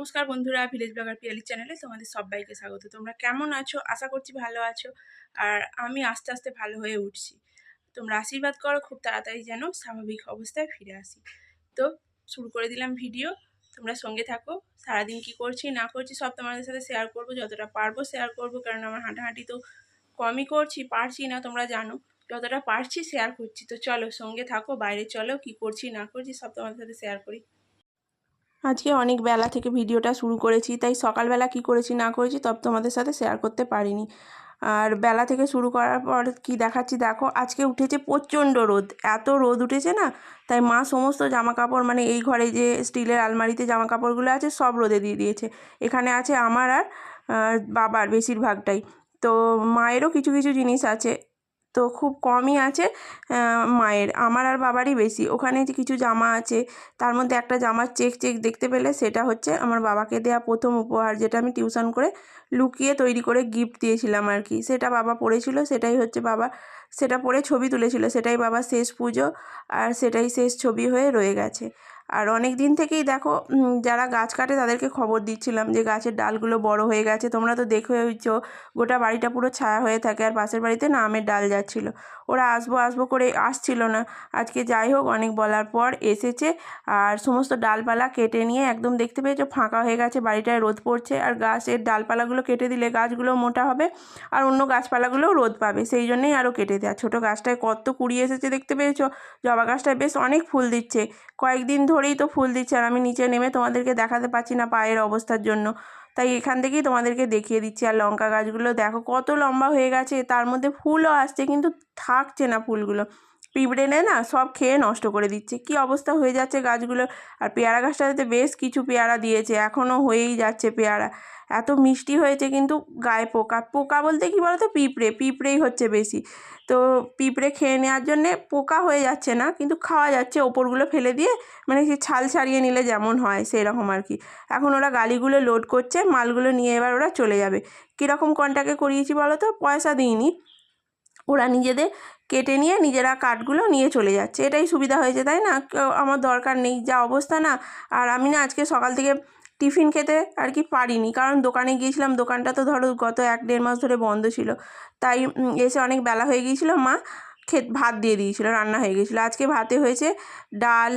নমস্কার বন্ধুরা, village blogger Piyali চ্যানেলে তোমাদের সবাইকে স্বাগত। তোমরা কেমন আছো? আশা করছি ভালো আছো। আর আমি আস্তে আস্তে ভালো হয়ে উঠছি। তোমরা আশীর্বাদ করো, খুব তাড়াতাড়ি যেন স্বাভাবিক অবস্থায় ফিরে আসি। তো শুরু করে দিলাম ভিডিও। তোমরা সঙ্গে থাকো। সারাদিন কি করছি, না করছি, সব তোমাদের সাথে শেয়ার করব। যতটা পারব শেয়ার করব। কারণ আমার হাঁটাহাঁটি তো কমই করছি, পারছি না, তোমরা জানো। যতটা পারছি শেয়ার করছি। তো চলো সঙ্গে থাকো, বাইরে চলো, কি করছি, না করছি, সব তোমাদের সাথে শেয়ার করি। আজকে অনেক বেলা থেকে ভিডিওটা শুরু করেছি, তাই সকালবেলা কি করেছি না করেছি তব তোমাদের সাথে শেয়ার করতে পারিনি। আর বেলা থেকে শুরু করার পর কি দেখাচ্ছি দেখো, আজকে উঠেছে প্রচণ্ড রোদ, এত রোদ উঠেছে না, তাই মা সমস্ত জামা কাপড় মানে এই ঘরে যে স্টিলের আলমারিতে জামা কাপড়গুলো আছে সব রোদে দিয়ে দিয়েছে। এখানে আছে আমার আর বাবার বেশিরভাগটাই। তো মায়েরও কিছু কিছু জিনিস আছে। তো খুব কমই আছে মায়ের। আমার আর বাবারই বেশি। ওখানে যে কিছু জামা আছে, তার মধ্যে একটা জামার চেক চেক দেখতে পেলে সেটা হচ্ছে আমার বাবাকে দেওয়া প্রথম উপহার, যেটা আমি টিউশন করে লুকিয়ে তৈরি করে গিফট দিয়েছিলাম আর কি। সেটা বাবা পড়েছিল, সেটাই হচ্ছে বাবা, সেটা পরে ছবি তুলেছিল, সেটাই বাবার শেষ পুজো আর সেটাই শেষ ছবি হয়ে রয়ে গেছে। আর অনেক দিন থেকেই দেখো যারা গাছ কাটে তাদেরকে খবর দিচ্ছিলাম যে গাছের ডালগুলো বড় হয়ে গেছে। তোমরা তো দেখে হয়েছো গোটা বাড়িটা পুরো ছায়া হয়ে থাকে আর পাশের বাড়িতে না আমের ডাল যাচ্ছিল। ওরা আসব আসব করে আসছিল না। আজকে যাই হোক, অনেক বলার পর এসেছে আর সমস্ত ডালপালা কেটে নিয়ে একদম দেখতে পেয়েছ ফাঁকা হয়ে গেছে, বাড়িটায় রোদ পড়ছে আর গাছের ডালপালাগুলো কেটে দিলে গাছগুলো মোটা হবে আর অন্য গাছপালাগুলোও রোদ পাবে। সেই জন্যেই আরও কেটে দেওয়া ছোটো গাছটায় কত কুড়ি এসেছে দেখতে পেয়েছ? জবা গাছটায় বেশ অনেক ফুল দিচ্ছে। কয়েকদিন ধরেই তো ফুল দিচ্ছে আর আমি নিচে নেমে তোমাদেরকে দেখাতে পারছি না পায়ের অবস্থার জন্য। তাই এখান থেকেই তোমাদেরকে দেখিয়ে দিচ্ছি। আর লঙ্কা গাছগুলো দেখো কত লম্বা হয়ে গেছে। তার মধ্যে ফুলও আসছে কিন্তু থাকছে না ফুলগুলো। পিঁপড়ে না সব খেয়ে নষ্ট করে দিচ্ছে। কি অবস্থা হয়ে যাচ্ছে গাছগুলো। আর পেয়ারা গাছটাতে বেশ কিছু পেয়ারা দিয়েছে। এখনও হয়েই যাচ্ছে পেয়ারা। এত মিষ্টি হয়েছে কিন্তু গায়ে পোকা। পোকা বলতে কি বলতো? পিঁপড়ে। পিঁপড়েই হচ্ছে বেশি। তো পিঁপড়ে খেয়ে নেওয়ার জন্যে পোকা হয়ে যাচ্ছে না, কিন্তু খাওয়া যাচ্ছে। ওপরগুলো ফেলে দিয়ে মানে সে ছাল ছাড়িয়ে নিলে যেমন হয় সেই রকম আর কি। এখন ওরা গালিগুলো লোড করছে, মালগুলো নিয়ে এবার ওরা চলে যাবে। কীরকম কন্ট্যাক্টে করিয়েছি বলো তো পয়সা দিইনি। ওরা নিজেদের কেটে নিয়ে নিজেরা কাঠগুলো নিয়ে চলে যাচ্ছে। এটাই সুবিধা হয়েছে, তাই না? আমার দরকার নেই, যা অবস্থা না। আর আমি না আজকে সকাল থেকে টিফিন খেতে আর কি পারিনি, কারণ দোকানে গিয়েছিলাম, দোকানটা তো ধরো গত এক দেড় মাস ধরে বন্ধ ছিল। তাই এসে অনেক বেলা হয়ে গিয়েছিল, মা খেত, ভাত দিয়ে দিয়েছিলো, রান্না হয়ে গিয়েছিল। আজকে ভাতে হয়েছে ডাল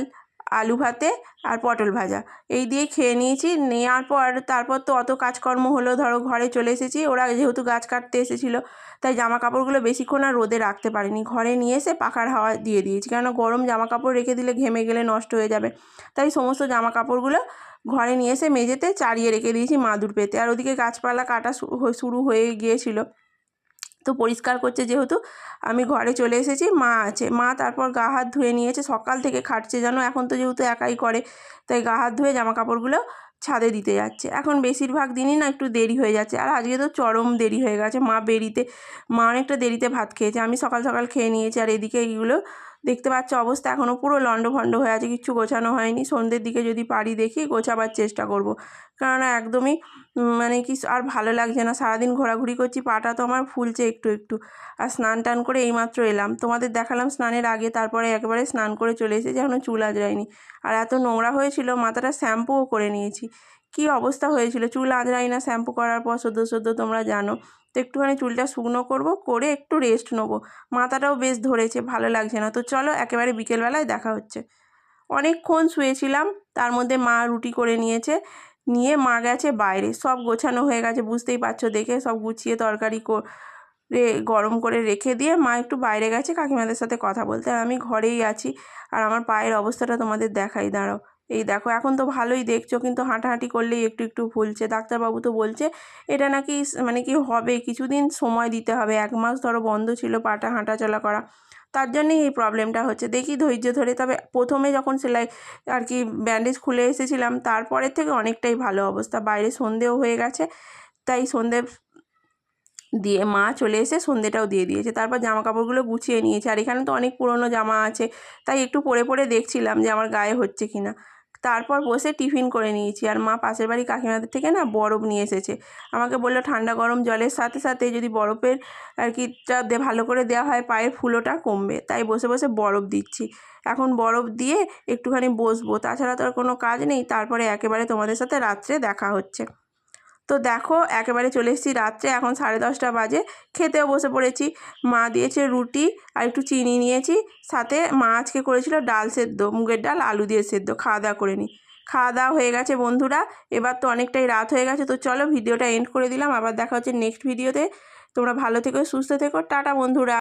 আলু ভাতে আর পটল ভাজা। এই দিয়ে খেয়ে নিয়েছি। নেওয়ার পর তারপর তো অত কাজকর্ম হলো। ধরো ঘরে চলে এসেছি। ওরা যেহেতু গাছ কাটতে এসেছিল, তাই জামা কাপড়গুলো বেশিক্ষণ আর রোদে রাখতে পারিনি। ঘরে নিয়ে এসে পাখার হাওয়া দিয়ে দিয়েছি। কেন গরম জামা কাপড় রেখে দিলে ঘেমে গেলে নষ্ট হয়ে যাবে। তাই সমস্ত জামা কাপড়গুলো ঘরে নিয়ে এসে মেঝেতে চারিয়ে রেখে দিয়েছি মাদুর পেতে। আর ওদিকে গাছপালা কাটা শুরু হয়ে গিয়েছিল। তো পরিষ্কার করছে যেহেতু, আমি ঘরে চলে এসেছি, মা আছে। মা তারপর গা হাত ধুয়ে নিয়েছে, সকাল থেকে খাটছে যেন, এখন তো যেহেতু একাই করে, তাই গা হাত ধুয়ে জামা কাপড়গুলো ছাদে দিতে যাচ্ছে। এখন বেশিরভাগ দিনই না একটু দেরি হয়ে যাচ্ছে, আর আজকে তো চরম দেরি হয়ে গেছে। মা বেরিতে, মা অনেকটা দেরিতে ভাত খেয়েছে, আমি সকাল সকাল খেয়ে নিয়েছি, আর এদিকে এইগুলো দেখতে পাচ্ছ অবস্থা এখনও পুরো লণ্ডভণ্ড হয়ে আছে কিচ্ছু গোছানো হয়নি। সন্ধ্যের দিকে যদি পারি দেখি গোছাবার চেষ্টা করব। কেননা একদমই মানে কি আর ভালো লাগছে না। সারাদিন ঘোরাঘুরি করছি, পাটা তো আমার ফুলছে একটু একটু। আর স্নান টান করে এইমাত্র এলাম। তোমাদের দেখালাম স্নানের আগে, তারপরে একবারে স্নান করে চলে এসেছি এখনও চুল আজরাইনি আর এত নোংরা হয়েছিল, মাথাটা শ্যাম্পুও করে নিয়েছি। কি অবস্থা হয়েছিল? চুল আজরাই না শ্যাম্পু করার পর, সদ্য সদ্য তোমরা জানো। তো একটুখানি চুলটা শুকনো করব, করে একটু রেস্ট নেব। মাথাটাও বেশ ধরেছে, ভালো লাগছে না। তো চলো একেবারে বিকেলবেলায় দেখা হচ্ছে। অনেকক্ষণ শুয়েছিলাম, তার মধ্যে মা রুটি করে নিয়েছে, নিয়ে মা গেছে বাইরে। সব গোছানো হয়ে গেছে, বুঝতেই পারছ দেখে। সব গুছিয়ে তরকারি গরম করে রেখে দিয়ে মা একটু বাইরে গেছে, কাকিমাদের সাথে কথা বলতে। আর আমি ঘরেই আছি, আর আমার পায়ের অবস্থাটা তোমাদের দেখাই, দাঁড়াও। এই দেখো, এখন তো ভালোই দেখছ, কিন্তু হাঁটাহাঁটি করলেই একটু একটু ফুলছে ডাক্তারবাবু তো বলছে, এটা নাকি মানে কি হবে? কিছুদিন সময় দিতে হবে। এক মাস ধরো বন্ধ ছিল পাটা হাঁটাচলা করা। তার জন্যেই এই প্রবলেমটা হচ্ছে। দেখি ধৈর্য ধরে, তবে প্রথমে যখন সেলাই আর কি ব্যান্ডেজ খুলে এসেছিলাম, তারপরের থেকে অনেকটাই ভালো অবস্থা। বাইরে সন্ধেও হয়ে গেছে, তাই সন্ধে দিয়ে মা চলে এসে সন্ধেটাও দিয়ে দিয়েছে। তারপর জামা কাপড়গুলো গুছিয়ে নিয়েছে। আর এখানে তো অনেক পুরনো জামা আছে, তাই একটু পরে পরে দেখছিলাম যে আমার গায়ে হচ্ছে কি না তারপর বসে টিফিন করে নিয়েছি। আর মা পাশের বাড়ি কাকিমাদের থেকে না বরফ নিয়ে এসেছে। আমাকে বলল, ঠান্ডা গরম জলের সাথে সাথে যদি বরফের, আর কি ভালো করে দেওয়া হয়, পায়ের ফুলোটা কমবে। তাই বসে বসে বরফ দিচ্ছি। এখন বরফ দিয়ে একটুখানি বসবো। তাছাড়া তো আর কোনো কাজ নেই। তারপরে একেবারে তোমাদের সাথে রাত্রে দেখা হচ্ছে। তো দেখো একেবারে চলে এসেছি রাত্রে, এখন সাড়ে দশটা বাজে। খেতেও বসে পড়েছি। মা দিয়েছে রুটি আর একটু চিনি নিয়েছি। সাথে মা আজকে করেছিল ডাল সেদ্ধ, মুগের ডাল, আলু দিয়ে সেদ্ধ। খাওয়া দাওয়া করে নিই খাওয়া দাওয়া হয়ে গেছে বন্ধুরা। এবার তো অনেকটাই রাত হয়ে গেছে, তো চলো ভিডিওটা এন্ড করে দিলাম। আবার দেখা হচ্ছে নেক্সট ভিডিওতে তোমরা ভালো থেকো, সুস্থ থেকো। টাটা বন্ধুরা।